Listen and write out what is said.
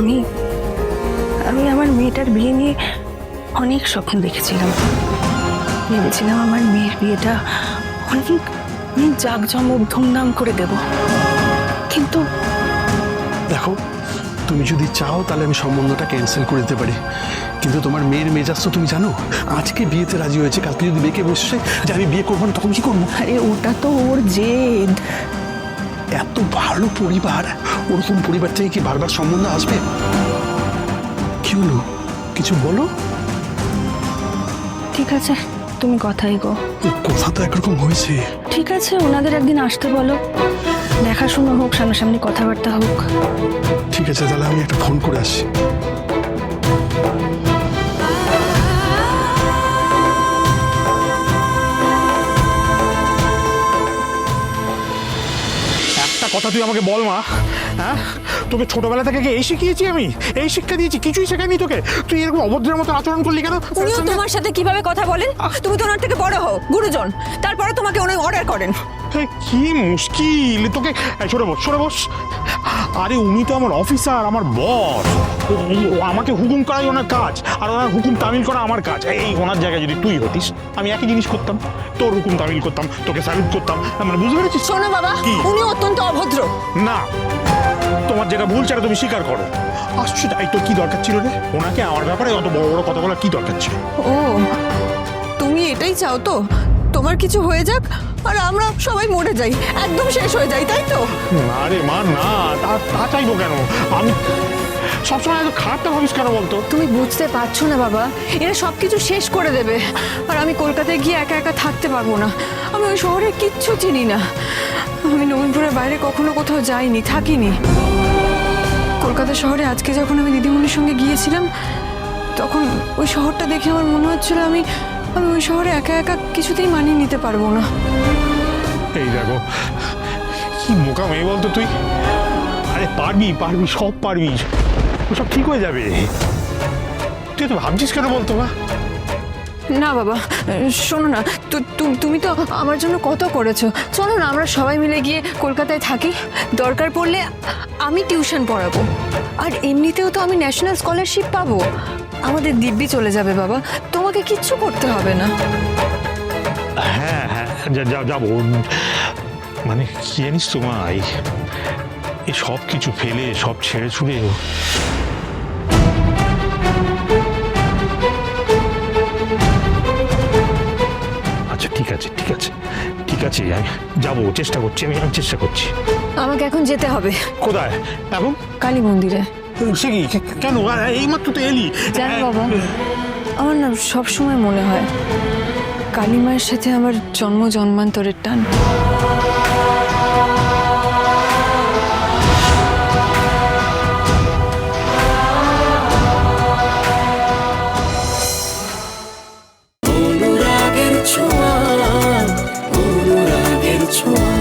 আমি আমি আমার মেয়েটার বিয়ে নিয়ে অনেক স্বপ্ন দেখেছিলাম। ভেবেছিলাম আমার মেয়ের বিয়েটা অনেক অনেক জাঁকজমক ধুমধাম করে দেব। কিন্তু দেখো তুমি যদি চাও তাহলে আমি সম্বন্ধটা ক্যান্সেল করে দিতে পারি। কিন্তু তোমার মেয়ের মেজাজ তো তুমি জানো আজকে বিয়েতে রাজি হয়েছে কালকে যদি বেঁকে বসে যে আমি বিয়ে করব না তখন কি করব? আরে ওটা তো ওর জেদ। এত ভালো পরিবার। ওরকম পরিবার থেকে কি বারবার সম্বন্ধ আসবে? কি হলো? কিছু বলো? ঠিক আছে তুমি কথাই গো কথা তো একরকম হয়েছে। ঠিক আছে ওনাদের একদিন আসতে বলো। দেখাশুনো হোক সামনাসামনি কথাবার্তা হোক। ঠিক আছে তাহলে আমি একটা ফোন করে আসি তুই আমাকে বল মা হ্যাঁ? তোকে ছোটবেলা থেকে কি এই শিখিয়েছি আমি। এই শিক্ষা দিয়েছি কিছুই শেখাইনি তোকে। তুই এরকম অভদ্রের মতো আচরণ করলি কেন? উনিও তোমার সাথে কীভাবে কথা বলেন? তুমি তো ওনার থেকে বড় হও গুরুজন। তারপরে তোমাকে উনি অর্ডার করেন। কি মুশকিল! তোকে সরে বস সরে বস। আরে উনি তো আমার অফিসার আমার বস আমাকে হুকুম করাই ওনার কাজ আর ওনার হুকুম তামিল করা আমার কাজ। এই ওনার জায়গায় যদি তুই হতিস আমি একই জিনিস করতাম। তোর হুকুম তামিল করতাম তোকে স্যালুট করতাম। মানে বুঝতে পেরেছিস? শোনো বাবা? উনি অত্যন্ত অভদ্র। না। তোমার যেটা ভুল সেটা তুমি স্বীকার করো। আশ্চর্য তাই তো কি দরকার ছিল রে? ওনাকে আমার ব্যাপারে অত বড় বড় কথা বলার কি দরকার ছিল? ও তুমি এটাই চাও তো? তোমার কিছু হয়ে যাক আর আমরা সবাই মরে যাই। একদম শেষ হয়ে যাই তাই তো? না রে মা না তা তা চাইব কেন? আমি সবসময় এত খারাপটা ভাবিস কেন বলতো? তুমি বুঝতে পারছ না বাবা এরা সব কিছু শেষ করে দেবে। আর আমি কলকাতায় গিয়ে একা একা থাকতে পারব না। আমি ওই শহরে কিচ্ছু চিনি না। আমি নবীনপুরের বাইরে কখনো কোথাও যাইনি থাকিনি। কলকাতা শহরে আজকে যখন আমি দিদিমণির সঙ্গে গিয়েছিলাম, তখন ওই শহরটা দেখে আমার মনে হচ্ছিল আমি আমি ওই শহরে একা একা কিছুতেই মানিয়ে নিতে পারব না। এই দেখো, কি মোকা মেয়ে বলতো তুই? আরে পারবি পারবি, সব পারবি। সব ঠিক হয়ে যাবে। তুই তো ভাবছিস কেন বলতো, মা? না, বাবা, শোনো না তুমি তো আমার জন্য কত করেছ। চলো না, আমরা সবাই মিলে গিয়ে কলকাতায় থাকি। দরকার পড়লে আমি টিউশন পড়াবো। আর এমনিতেও তো আমি ন্যাশনাল স্কলারশিপ পাবো। আমাদের দিব্যি চলে যাবে, বাবা। তোমাকে কিচ্ছু করতে হবে না। হ্যাঁ হ্যাঁ যাব মানে কি জানিস তো, মা, এই এই সব কিছু ফেলে, সব ছেড়ে ছুড়ে আছে ঠিক আছে। ঠিক আছে আমি যাব চেষ্টা করছি আমি আমি চেষ্টা করছি। আমাকে এখন যেতে হবে। কোথায়? এখন? কালী মন্দিরে। সে কি? কে- কেন? এইমাত্র তো এলি। জানো বাবা আমার না সবসময় মনে হয় কালী মায়ের সাথে আমার জন্ম জন্মান্তরের টান। 错。